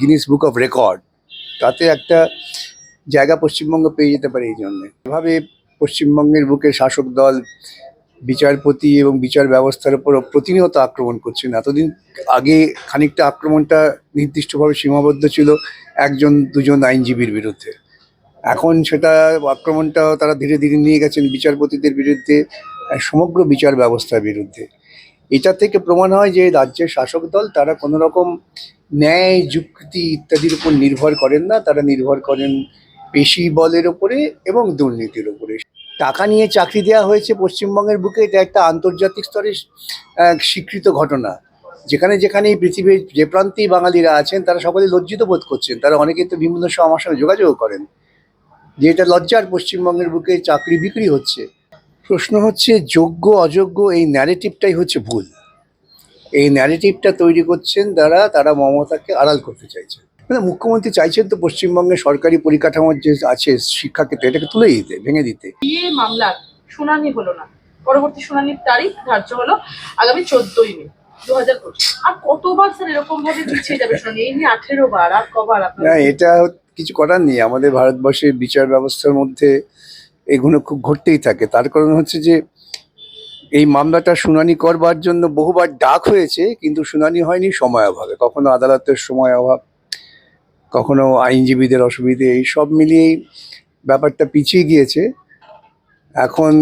Guinness book of record তাতে একটা জায়গা পশ্চিমবঙ্গ পেয়ে যেতে পারে এই জন্যে। এভাবে পশ্চিমবঙ্গের বুকে শাসক দল, বিচারপতি এবং বিচার ব্যবস্থার উপর প্রতিনিয়ত আক্রমণ করছেন। এতদিন আগে খানিকটা আক্রমণটা নির্দিষ্টভাবে সীমাবদ্ধ ছিল একজন, দুজন আইনজীবীর বিরুদ্ধে। এখন সেটা আক্রমণটা তারা ধীরে ধীরে নিয়ে গেছেন বিচারপতিদের বিরুদ্ধে সমগ্র বিচার ব্যবস্থার বিরুদ্ধে। এটা থেকে প্রমাণ হয় যে রাজ্যের শাসক দল, তারা কোনো রকম ন্যায়, যুক্তি ইত্যাদির উপর নির্ভর করেন না। তারা নির্ভর করেন পেশি বলের ওপরে এবং দুর্নীতির ওপরে টাকা নিয়ে চাকরি দেওয়া হয়েছে পশ্চিমবঙ্গের বুকে, এটা একটা আন্তর্জাতিক স্তরে স্বীকৃত ঘটনা। যেখানে যেখানে পৃথিবীর যে প্রান্তেই বাঙালিরা আছেন, তারা সকলে লজ্জিত বোধ করছেন। তারা অনেকে তো বিভিন্ন সময় আমার সঙ্গে যোগাযোগ করেন। যে এটা লজ্জার পশ্চিমবঙ্গের বুকে চাকরি বিক্রি হচ্ছে। প্রশ্ন হচ্ছে, যোগ্য, অযোগ্য এই ন্যারেটিভটাই হচ্ছে ভুল। এই ন্যারেটিভটা তৈরি করছেন তারা তারা মমতাকে আড়াল করতে চাইছেন। মানে মুখ্যমন্ত্রী চাইছেন তো পশ্চিমবঙ্গের সরকারি পরিকাঠামোর যে আছে শিক্ষাক্ষেত্রে এটাকে তুলে দিতে ভেঙে দিতে। বিয়ে মামলার শুনানি হলো না। পরবর্তী শুনানির তারিখ ধার্য হলো আগামী চোদ্দই মে আর কতবার স্যার এরকম ভাবে পিছিয়ে যাবে শুনানি এই নিয়ে আঠেরো বার আর কবার না এটা কিছু করার নেই। আমাদের ভারতবর্ষের বিচার ব্যবস্থার মধ্যে এগুলো খুব ঘটতেই থাকে। তার কারণ হচ্ছে যে এই মামলাটা শুনানি করবার জন্য বহুবার ডাক হয়েছে, কিন্তু শুনানি হয়নি, সময় অভাবে। কখনো আদালতের সময় অভাব, কখনো আইনজীবীদের অসুবিধে, এই সব মিলিয়েই ব্যাপারটা পিছিয়ে গিয়েছে। এখন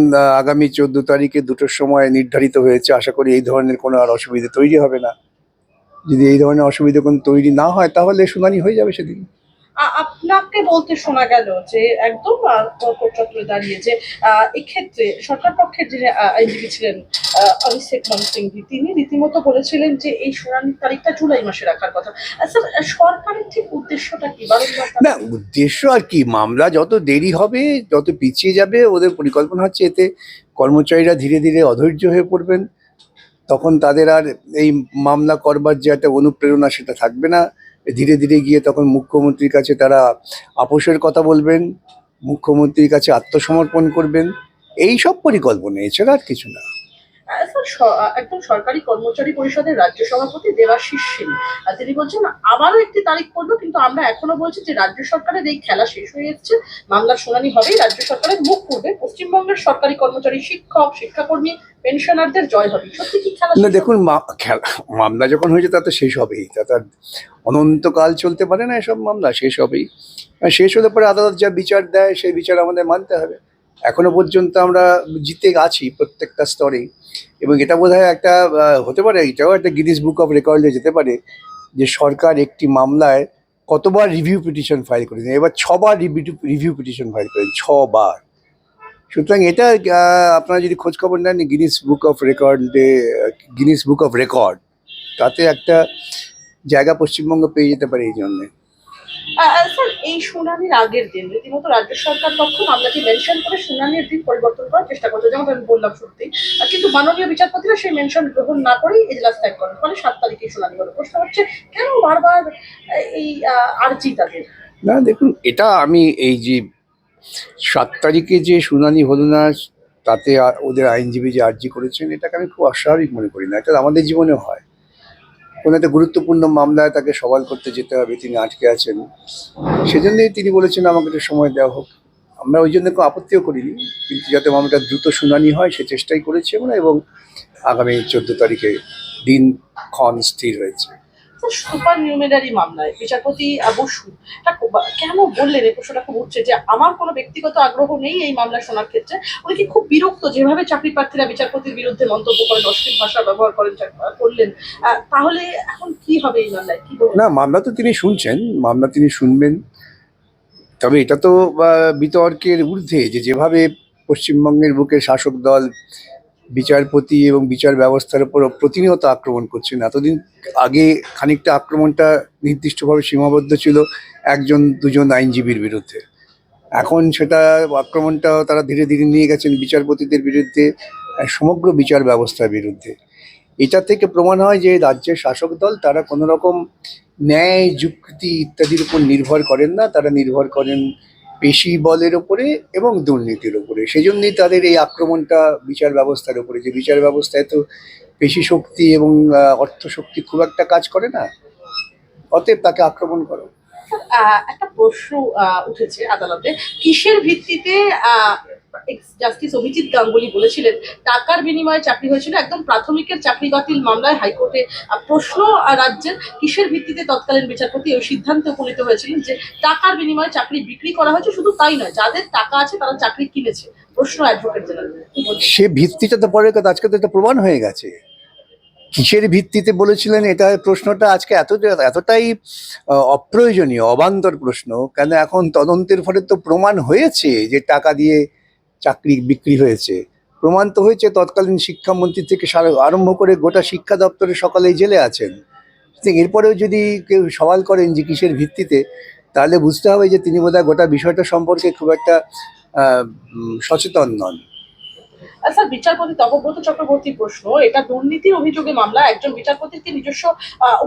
আগামী চোদ্দ তারিখে দুটোর সময় নির্ধারিত হয়েছে। আশা করি এই ধরনের কোনো আর অসুবিধা তৈরি হবে না। যদি এই ধরনের অসুবিধা কোনো তৈরি না হয়, তাহলে শুনানি হয়ে যাবে সেদিন। আপনাকে বলতে শোনা গেল যে একদম আহ, দাঁড়িয়ে যে এক্ষেত্রে সরকার পক্ষের যিনি আইনজীবী ছিলেন অভিষেক মন সিংভি তিনি রীতিমতো বলেছিলেন যে এই শুনানির তারিখটা জুলাই মাসে রাখার কথা। স্যার সরকারের ঠিক উদ্দেশ্যটা কি? না উদ্দেশ্য আর কি? মামলা যত দেরি হবে যত পিছিয়ে যাবে ওদের পরিকল্পনা হচ্ছে এতে কর্মচারীরা ধীরে ধীরে অধৈর্য হয়ে পড়বেন। তখন তাদের আর এই মামলা করবার যে একটা অনুপ্রেরণা সেটা থাকবে না। ধীরে ধীরে গিয়ে তখন মুখ্যমন্ত্রীর কাছে তারা আপোষের কথা বলবেন, মুখ্যমন্ত্রীর কাছে আত্মসমর্পণ করবেন। এই সব পরিকল্পনা, এছাড়া আর কিছু না। একদম সরকারি কর্মচারী পরিষদের রাজ্য সভাপতি দেবাশিস সিং আহ, তিনি বলছেন আবারও একটি তারিখ পড়ল কিন্তু আমরা এখনও বলছি যে রাজ্য সরকারের এই খেলা শেষ হয়ে যাচ্ছে মামলার শুনানি হবেই রাজ্য সরকারের মুখ করবে পশ্চিমবঙ্গের সরকারি কর্মচারী শিক্ষক শিক্ষাকর্মী পেনশনারদের জয় হবে। সত্যি কি খেলা না দেখুন মামলা যখন হয়েছে তা তো শেষ হবেই। তা তার অনন্তকাল চলতে পারে না এসব মামলা শেষ হবেই। আর শেষ হলে পরে আদালত যা বিচার দেয় সেই বিচার আমাদের মানতে হবে। এখনও পর্যন্ত আমরা জিতে আছি প্রত্যেকটা স্তরেই। এবং এটা বোধ একটা হতে পারে, এটাও একটা গিনিস বুক অফ রেকর্ডে যেতে পারে যে সরকার একটি মামলায় কতবার রিভিউ পিটিশন ফাইল করেছেন এবার ছবার রিভিউ রিভিউ পিটিশন ফাইল করেন ছবার। সুতরাং এটা আপনারা যদি খোঁজ খবর নেন গিনিস বুক অফ রেকর্ডে গিনিস বুক অফ রেকর্ড তাতে একটা জায়গা পশ্চিমবঙ্গ পেয়ে যেতে পারে এই জন্যে। স্যার, এই শুনানির আগের দিন রীতিমতো রাজ্য সরকার পক্ষ মামলাটি মেনশন করে শুনানির দিন পরিবর্তন করার চেষ্টা করছে, যেমন আমি বললাম শুরুতেই কিন্তু মাননীয় বিচারপতিরা সেই মেনশন গ্রহণ না করেই এজলাস ত্যাগ করেন। ফলে সাত তারিখে শুনানি হলো। প্রশ্ন হচ্ছে, কেন বারবার এই আর্জি তাদের? না, দেখুন, এটা আমি এই যে সাত তারিখে যে শুনানি হলো না, তাতে ওদের আইনজীবী যে আর্জি করেছেন, এটাকে আমি খুব অস্বাভাবিক মনে করি না। এটা আমাদের জীবনে হয়। কোনো একটা গুরুত্বপূর্ণ মামলায় তাকে সওয়াল করতে যেতে হবে, তিনি আটকে আছেন। সেজন্যই তিনি বলেছেন, আমাকে একটু সময় দেওয়া হোক। আমরা ওই জন্য কোনো আপত্তিও করিনি, কিন্তু যাতে মামলাটা দ্রুত শুনানি হয়, সে চেষ্টাই করেছি আমরা এবং আগামী চোদ্দ তারিখে দিন ক্ষণ স্থির হয়েছে। সুপার নিউমেনারি মামলায় বিচারপতি বসু কেন বললেন? এই প্রশ্নটা খুব উঠছে যে আমার কোনো ব্যক্তিগত আগ্রহ নেই এই মামলা শোনার ক্ষেত্রে। উনি কি খুব বিরক্ত যেভাবে চাকরি প্রার্থীরা বিচারপতির বিরুদ্ধে মন্তব্য করেন, অশ্লীল ভাষা ব্যবহার করেন করলেন। তাহলে এখন কি হবে এই মামলায়? কি না, মামলা তো তিনি শুনছেন, মামলা তিনি শুনবেন। তবে এটা তো বিতর্কের ঊর্ধ্বে যে যেভাবে পশ্চিমবঙ্গের বুকে শাসক দল বিচারপতি এবং বিচার ব্যবস্থার উপর প্রতিনিয়ত আক্রমণ করছেন এতদিন আগে খানিকটা আক্রমণটা নির্দিষ্টভাবে সীমাবদ্ধ ছিল একজন, দুজন আইনজীবীর বিরুদ্ধে। এখন সেটা আক্রমণটা তারা ধীরে ধীরে নিয়ে গেছেন বিচারপতিদের বিরুদ্ধে সমগ্র বিচার ব্যবস্থার বিরুদ্ধে। এটা থেকে প্রমাণ হয় যে রাজ্যের শাসক দল তারা কোনো রকম ন্যায়, যুক্তি ইত্যাদির উপর নির্ভর করেন না। তারা নির্ভর করেন পেশি বলের ওপরে এবং দুর্নীতির ওপরে সেই জন্যই তাদের এই আক্রমণটা বিচার ব্যবস্থার উপরে। যে বিচার ব্যবস্থায় তো পেশি শক্তি এবং অর্থ শক্তি খুব একটা কাজ করে না, অতএব তাকে আক্রমণ করো। একটা প্রশ্ন উঠেছে আদালতে। কিসের ভিত্তিতে জাস্টিস অভিজিৎ গাঙ্গুলি বলেছিলেন টাকার বিনিময়ে চাকরি হয়েছিল একদম প্রাথমিকের চাকরি বাতিল মামলায় হাইকোর্টে। প্রশ্ন আহ, রাজ্যের কিসের ভিত্তিতে তৎকালীন বিচারপতি ওই সিদ্ধান্তে উপনীত হয়েছিলেন যে টাকার বিনিময়ে চাকরি বিক্রি করা হয়েছে শুধু তাই নয় যাদের টাকা আছে তারা চাকরি কিনেছে। প্রশ্ন অ্যাডভোকেট জেনারেল সে ভিত্তিটা তো পরের কথা আজকে তো এটা প্রমাণ হয়ে গেছে। কিসের ভিত্তিতে বলেছিলেন এটা প্রশ্নটা আজকে এত এতটাই অপ্রয়োজনীয় অবান্তর প্রশ্ন। কেন এখন তদন্তের ফলে তো প্রমাণ হয়েছে যে টাকা দিয়ে চাকরি বিক্রি হয়েছে। প্রমাণ তো হয়েছে, তৎকালীন শিক্ষামন্ত্রী থেকে আরম্ভ করে গোটা শিক্ষা দপ্তরে সকালেই জেলে আছেন। এরপরেও যদি কেউ সওয়াল করেন যে কিসের ভিত্তিতে, তাহলে বুঝতে হবে যে তিনি বোধহয় গোটা বিষয়টা সম্পর্কে খুব একটা সচেতন নন। স্যার বিচারপতি তপব্রত চক্রবর্তী প্রশ্ন, এটা দুর্নীতির অভিযোগে মামলা, একজন বিচারপতির কি নিজস্ব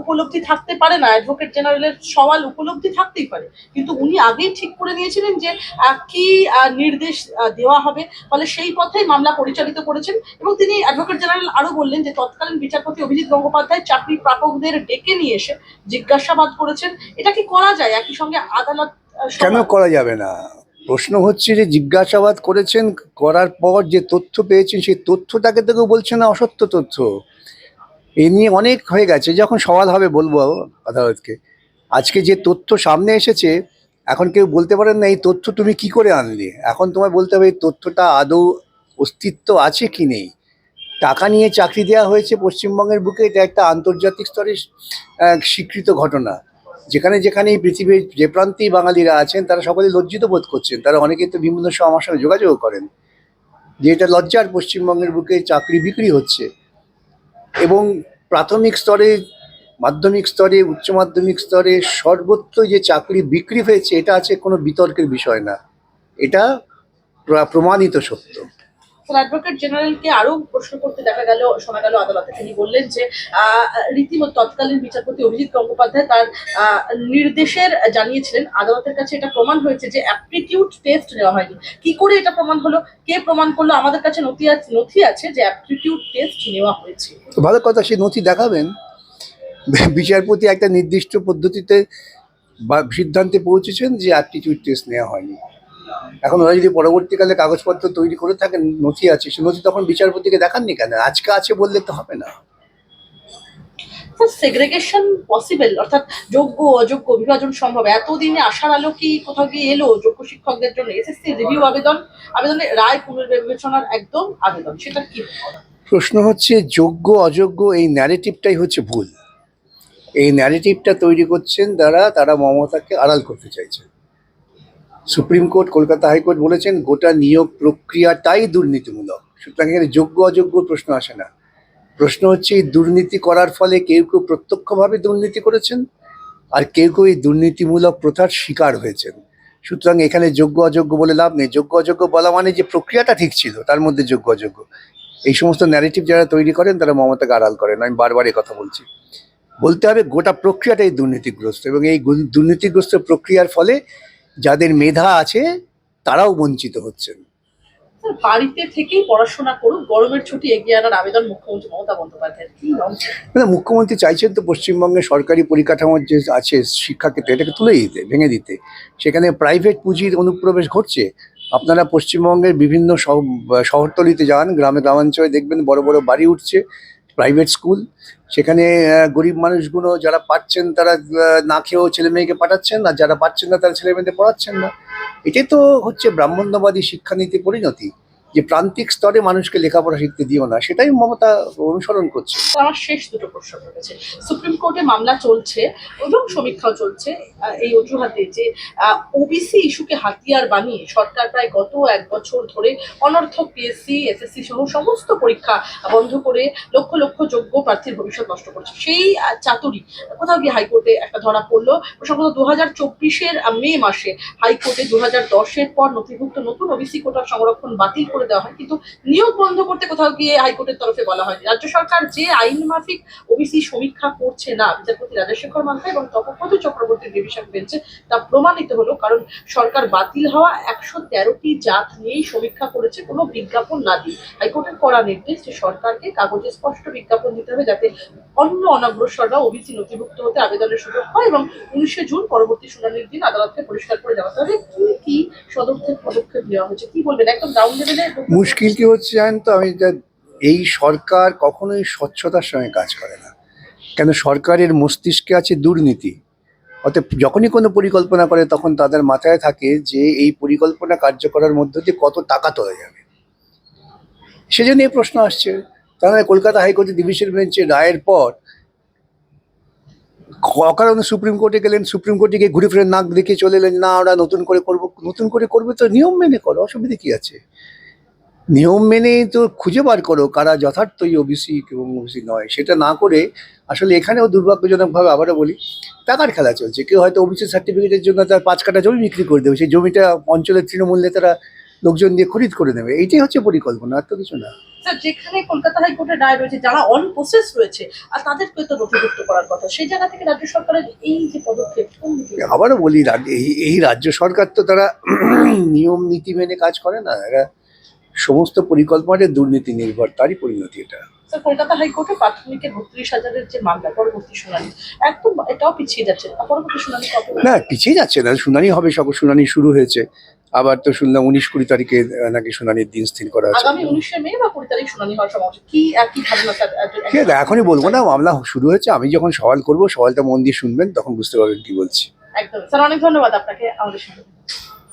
উপলব্ধি থাকতে পারে না? অ্যাডভোকেট জেনারেলের সওয়াল উপলব্ধি থাকতেই পারে। কিন্তু উনি আগেই ঠিক করে নিয়েছিলেন যে কি নির্দেশ দেওয়া হবে। ফলে সেই পথেই মামলা পরিচালিত করেছেন এবং তিনি অ্যাডভোকেট জেনারেল আরও বললেন যে, তৎকালীন বিচারপতি অভিজিৎ গঙ্গোপাধ্যায় চাকরি প্রাপকদের ডেকে নিয়ে এসে জিজ্ঞাসাবাদ করেছেন। এটা কি করা যায়? একই সঙ্গে আদালত কেন করা যাবে না? প্রশ্ন হচ্ছে যে জিজ্ঞাসাবাদ করেছেন, করার পর যে তথ্য পেয়েছেন, সেই তথ্যটাকে তো কেউ বলছে না, অসত্য তথ্য। এ নিয়ে অনেক হয়ে গেছে, যখন সওয়াল হবে বলব আদালতকে। আজকে যে তথ্য সামনে এসেছে, এখন কেউ বলতে পারেন না, এই তথ্য তুমি কি করে আনলে? এখন তোমায় বলতে হবে, এই তথ্যটা আদৌ অস্তিত্ব আছে কি নেই? টাকা নিয়ে চাকরি দেওয়া হয়েছে পশ্চিমবঙ্গের বুকে, এটা একটা আন্তর্জাতিক স্তরে স্বীকৃত ঘটনা। যেখানে যেখানে এই পৃথিবীর যে প্রান্তেই বাঙালিরা আছেন, তারা সকলে লজ্জিত বোধ করছেন। তারা অনেকে তো বিভিন্ন সময় আমার সঙ্গে যোগাযোগ করেন। যে এটা লজ্জার পশ্চিমবঙ্গের বুকে চাকরি বিক্রি হচ্ছে এবং প্রাথমিক স্তরে, মাধ্যমিক স্তরে, উচ্চ মাধ্যমিক স্তরে সর্বত্র যে চাকরি বিক্রি হয়েছে, এটা আছে কোনো বিতর্কের বিষয় না। এটা প্রমাণিত সত্য। অ্যাডভোকেট জেনারেলকে আরও প্রশ্ন করতে দেখা গেল, শোনা গেল আদালতে। তিনি বললেন যে রীতিমতো তৎকালীন বিচারপতি অভিজিৎ গঙ্গোপাধ্যায় তার নির্দেশের জানিয়েছিলেন। আদালতের কাছে এটা প্রমাণ হয়েছে যে অ্যাপটিটিউড টেস্ট নেওয়া হয়নি। কি করে এটা প্রমাণ হলো? কে প্রমাণ করল? আমাদের কাছে নথি আছে নথি আছে যে অ্যাপটিটিউড টেস্ট নেওয়া হয়েছে। ভালো কথা, সেই নথি দেখাবেন। বিচারপতি একটা নির্দিষ্ট পদ্ধতিতে বা সিদ্ধান্তে পৌঁছেছেন যে অ্যাপটিটিউড টেস্ট নেওয়া হয়নি। এখন ওরা যদি পরবর্তীকালে কাগজপত্র তৈরি করে থাকেন নথি আছে সে নথি তখন বিচারপতিকে দেখাননি কেন? আজকে আছে বললে তো হবে না। সেগ্রেগেশন পসিবল অর্থাৎ যোগ্য অযোগ্য বিভাজন সম্ভব। এতদিনে আশার আলো কি কোথাও গিয়ে এলো যোগ্য শিক্ষকদের জন্য? এসএসসি রিভিউ আবেদন আবেদনে রায় পুনর্বিবেচনার একদম আবেদন সেটা কি? প্রশ্ন হচ্ছে যোগ্য অযোগ্য এই ন্যারেটিভটাই হচ্ছে ভুল। এই ন্যারেটিভটা তৈরি করছেন যারা তারা মমতাকে আড়াল করতে চাইছেন। সুপ্রিম কোর্ট, কলকাতা হাইকোর্ট বলেছেন, গোটা নিয়োগ প্রক্রিয়াটাই দুর্নীতিমূলক। সুতরাং এখানে যোগ্য, অযোগ্য প্রশ্ন আসে না। প্রশ্ন হচ্ছে, এই দুর্নীতি করার ফলে কেউ কেউ প্রত্যক্ষভাবে দুর্নীতি করেছেন, আর কেউ কেউ এই দুর্নীতিমূলক প্রথার শিকার হয়েছেন। সুতরাং এখানে যোগ্য, অযোগ্য বলে লাভ নেই। যোগ্য, অযোগ্য বলা মানে যে প্রক্রিয়াটা ঠিক ছিল, তার মধ্যে যোগ্য, অযোগ্য। এই সমস্ত ন্যারেটিভ যারা তৈরি করেন, তারা মমতাকে আড়াল করেন। আমি বারবার এই কথা বলছি। বলতে হবে, গোটা প্রক্রিয়াটাই দুর্নীতিগ্রস্ত, এবং এই দুর্নীতিগ্রস্ত প্রক্রিয়ার ফলে যাদের মেধা আছে তারাও বঞ্চিত হচ্ছেন। বাড়িতে থেকেই পড়াশোনা করুক গরমের ছুটি এগিয়ে আনার আবেদন মুখ্যমন্ত্রী মমতা বন্দ্যোপাধ্যায়ের। মানে মুখ্যমন্ত্রী চাইছেন তো পশ্চিমবঙ্গের সরকারি পরিকাঠামোর যে আছে শিক্ষাক্ষেত্রে এটাকে তুলে দিতে ভেঙে দিতে। সেখানে প্রাইভেট পুঁজির অনুপ্রবেশ ঘটছে। আপনারা পশ্চিমবঙ্গের বিভিন্ন শহরতলিতে যান গ্রামে গ্রামাঞ্চলে দেখবেন বড় বড় বাড়ি উঠছে। Private school. সেখানে গরিব মানুষগুলো যারা পাচ্ছেন তারা না খেয়েও ছেলে মেয়েকে পাঠাচ্ছেন, আর যারা পাচ্ছেন না তারা ছেলে মেয়েদের পড়াচ্ছেন না। এটাই তো হচ্ছে ব্রাহ্মণ্যবাদী শিক্ষানীতি পরিণতি। যে প্রান্তিক স্তরে মানুষকে লেখাপড়া শিখতে দিও না, সেটাই মমতা অনুসরণ করছে। আমার শেষ দুটো প্রশ্ন রয়েছে। সুপ্রিম কোর্টে মামলা চলছে, এবং সমীক্ষাও চলছে এই অজুহাতে যে ওবিসি ইস্যুকে হাতিয়ার বানিয়ে সরকার প্রায় গত এক বছর ধরে অনর্থক পিএসসি এসএসসি সহ সমস্ত পরীক্ষা বন্ধ করে লক্ষ লক্ষ যোগ্য প্রার্থীর ভবিষ্যৎ নষ্ট করছে। সেই চাতুরি কোথাও গিয়ে হাইকোর্টে একটা ধরা পড়ল। প্রসঙ্গত দু হাজার চব্বিশের মে মাসে হাইকোর্টে দু হাজার দশের পর নথিভুক্ত নতুন ওবিসি কোটার সংরক্ষণ বাতিল করে করে দেওয়া হয়। কিন্তু নিয়োগ বন্ধ করতে কোথাও গিয়ে হাইকোর্টের তরফে বলা হয়নি। রাজ্য সরকার যে আইন মাফিক ওবিসি সমীক্ষা করছে না, বিচারপতি রাজশেখর মান্থা এবং তপব্রত চক্রবর্তীর ডিভিশন বেঞ্চে, তা প্রমাণিত হলো কারণ সরকার বাতিল হওয়া একশো তেরোটি জাত নিয়েই সমীক্ষা করেছে কোনো বিজ্ঞাপন না দিয়ে। হাইকোর্টের করা নির্দেশ যে সরকারকে কাগজে স্পষ্ট বিজ্ঞাপন দিতে হবে যাতে অন্য অনগ্রসররা ওবিসি নথিভুক্ত হতে আবেদনের সুযোগ হয় এবং উনিশে জুন পরবর্তী শুনানির দিন আদালতকে পরিষ্কার করে দেওয়া তবে কি কি পদক্ষেপ পদক্ষেপ নেওয়া হয়েছে? কি বলবেন? একদম ডাউন লেভেলে মুশকিল কি হচ্ছে জানেন তো? আমি এই সরকার কখনোই স্বচ্ছতার সঙ্গে কাজ করে না। কেন? সরকারের মস্তিষ্কে আছে দুর্নীতি। অতএব যখনই কোনো পরিকল্পনা করে, তখন তাদের মাথায় থাকে যে এই পরিকল্পনা কার্যকরের মধ্য দিয়ে কত টাকা তোলা যাবে। সেজন্য এই প্রশ্ন আসছে। তাহলে কলকাতা হাইকোর্টের ডিভিশন বেঞ্চে রায়ের পর অকারণে সুপ্রিম কোর্টে গেলেন, সুপ্রিম কোর্টে গিয়ে ঘুরে ফিরে নাক দেখে চলে এলেন, না, ওরা নতুন করে করব, নতুন করে করবে তো নিয়ম মেনে করো, অসুবিধা কি আছে? নিয়ম মেনে তো খুঁজে বার করো কারা যথার্থই ওবিসি এবং ওবিসি নয়। সেটা না করে আসলে এখানেও দুর্ভাগ্যজনকভাবে আবারও বলি টাকার খেলা চলছে। কেউ হয়তো ওবিসি সার্টিফিকেটের জন্য তার পাঁচ কাটা জমি বিক্রি করে দেবে সেই জমিটা অঞ্চলের তৃণমূল নেতারা লোকজন দিয়ে খরিদ করে নেবে। এইটাই হচ্ছে পরিকল্পনা আর তো কিছু না। স্যার যেখানে কলকাতা হাইকোর্টের রায় রয়েছে যারা অন প্রসেস রয়েছে আর তাদেরকে তো নথিভুক্ত করার কথা সেই জায়গা থেকে রাজ্য সরকারের এই যে পদক্ষেপ আবারও বলি এই রাজ্য সরকার তো তারা নিয়ম নীতি মেনে কাজ করে না। এরা সমস্ত পরিকল্পনাটা দুর্নীতি নির্ভর তারই পরিণতি এটা। কলকাতা হাইকোর্টে প্রাথমিকের বত্রিশ হাজারের যে মামলা পরবর্তী শুনানি একদম এটাও পিছিয়ে যাচ্ছে। পরবর্তী শুনানি না পিছিয়ে যাচ্ছে না শুনানি হবে সকল শুনানি শুরু হয়েছে। আবার তো শুনলাম উনিশ কুড়ি তারিখে নাকি শুনানির দিন স্থির করা আছে। আগামী উনিশে মে বা কুড়ি তারিখ শুনানি হওয়ার সম্ভাবনা আছে। কি একই ধারণা ঠিক আছে এখনই বলব না মামলা শুরু হয়েছে আমি যখন সওয়াল করব সওয়ালটা মন দিয়ে শুনবেন তখন বুঝতে পারবেন কি বলছি। একদম। স্যার অনেক ধন্যবাদ আপনাকে আমাদের